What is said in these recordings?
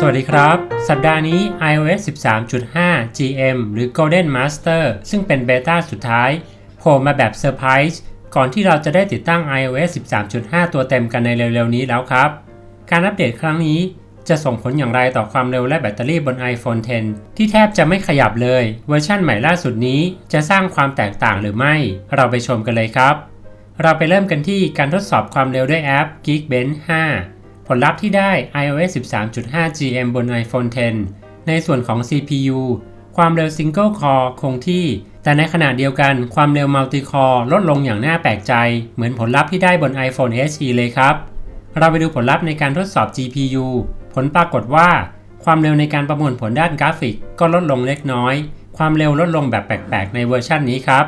สวัสดีครับ สัปดาห์นี้ iOS 13.5 GM หรือ Golden Master ซึ่งเป็นเบต้าสุดท้ายโผล่มาแบบเซอร์ไพรส์ก่อนที่เราจะได้ติดตั้ง iOS 13.5 ตัวเต็มกันในเร็วๆ นี้แล้วครับ การอัปเดตครั้งนี้จะส่งผลอย่างไรต่อความเร็วและแบตเตอรี่บน iPhone 10 ที่แทบจะไม่ขยับเลย เวอร์ชั่นใหม่ล่าสุดนี้จะสร้างความแตกต่างหรือไม่ เราไปชมกันเลยครับ เราไปเริ่มกันที่การทดสอบความเร็วด้วยแอป Geekbench 5 ผลลัพธ์ที่ได้ iOS 13.5 GM บน iPhone 10 ในส่วนของ CPU ความเร็ว Single Core คงที่ แต่ในขณะเดียวกันความเร็ว Multi Core ลดลงอย่างน่าแปลกใจ เหมือนผลลัพธ์ที่ได้บน iPhone SE เลยครับ เราไปดูผลลัพธ์ในการทดสอบ GPU ผลปรากฏว่า ความเร็วในการประมวลผลด้านกราฟิกก็ลดลงเล็กน้อย ความเร็วลดลงแบบแปลกๆ ในเวอร์ชันนี้ครับ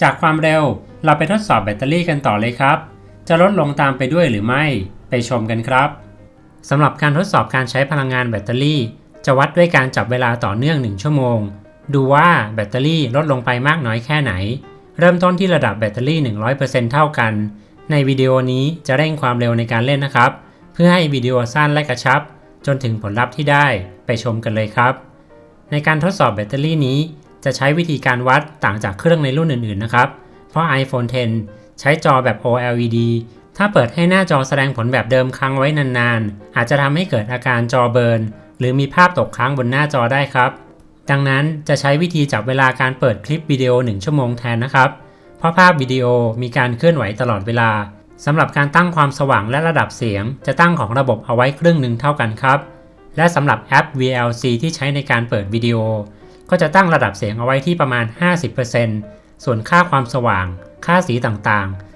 จากความเร็วเราไปทดสอบแบตเตอรี่กันต่อเลยครับ จะลดลงตามไปด้วยหรือไม่ ไปชมกันครับสำหรับการทดสอบการใช้พลังงานแบตเตอรี่ จะวัดด้วยการจับเวลาต่อเนื่อง 1 ชั่วโมง ดูว่าแบตเตอรี่ลดลงไปมากน้อยแค่ไหน เริ่มต้นที่ระดับแบตเตอรี่ 100%เท่ากัน ในวิดีโอนี้จะเร่งความเร็วในการเล่นนะครับ เพื่อให้วิดีโอสั้นและกระชับ จนถึงผลลัพธ์ที่ได้ไปชมกันเลยครับ ในการทดสอบแบตเตอรี่นี้ จะใช้วิธีการวัดต่างจากเครื่องในรุ่นอื่นๆนะครับ เพราะ iPhone 10 ใช้จอแบบ OLED ถ้าเปิดให้หน้าจอแสดงผลแบบเดิมค้างไว้นานๆ อาจจะทำให้เกิดอาการจอเบิร์นหรือมีภาพตกค้างบนหน้าจอได้ครับ ดังนั้นจะใช้วิธีจับเวลาการเปิดคลิปวิดีโอ 1 ชั่วโมงแทนนะครับ เพราะภาพวิดีโอมีการเคลื่อนไหวตลอดเวลาสำหรับการตั้งความสว่างและระดับเสียง จะตั้งของระบบเอาไว้ครึ่งหนึ่งเท่ากันครับ และสำหรับแอป VLC ที่ใช้ในการเปิดวิดีโอ ก็จะตั้งระดับเสียงเอาไว้ที่ประมาณ 50%ส่วนค่าความสว่าง ค่าสีต่างๆ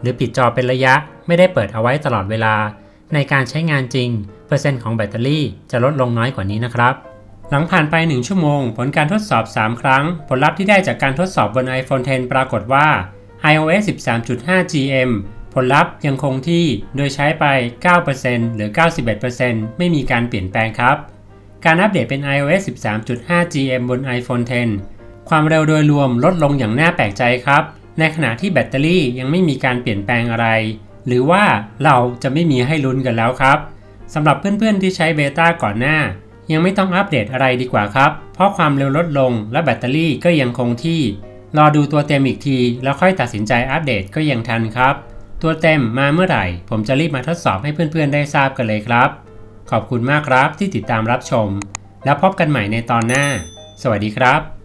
หรือปิดจอเป็นระยะไม่ได้เปิดเอาไว้ตลอดเวลา ในการใช้งานจริง เปอร์เซ็นต์ของแบตเตอรี่จะลดลงน้อยกว่านี้นะครับ หลังผ่านไป 1 ชั่วโมง ผลการทดสอบ 3 ครั้ง ผลลัพธ์ที่ได้จากการทดสอบบน iPhone 10 ปรากฏว่า iOS 13.5 GM ผลลัพธ์ยังคงที่โดยใช้ไป 9%หรือ 91%ไม่มีการเปลี่ยนแปลงครับ การอัปเดตเป็น iOS 13.5 GM บน iPhone 10 ความเร็วโดยรวมลดลงอย่างน่าแปลกใจครับ ในขณะที่แบตเตอรี่ยังไม่มีการเปลี่ยนแปลงอะไร หรือว่าเราจะไม่มีให้ลุ้นกันแล้วครับสำหรับเพื่อนๆที่ใช้เบต้าก่อนหน้า ยังไม่ต้องอัปเดตอะไรดีกว่าครับ เพราะความเร็วลดลงและแบตเตอรี่ก็ยังคงที่ รอดูตัวเต็มอีกที แล้วค่อยตัดสินใจอัปเดตก็ยังทันครับ ตัวเต็มมาเมื่อไหร่ ผมจะรีบมาทดสอบให้เพื่อนๆได้ทราบกันเลยครับ ขอบคุณมากครับที่ติดตามรับชม แล้วพบกันใหม่ในตอนหน้า สวัสดีครับ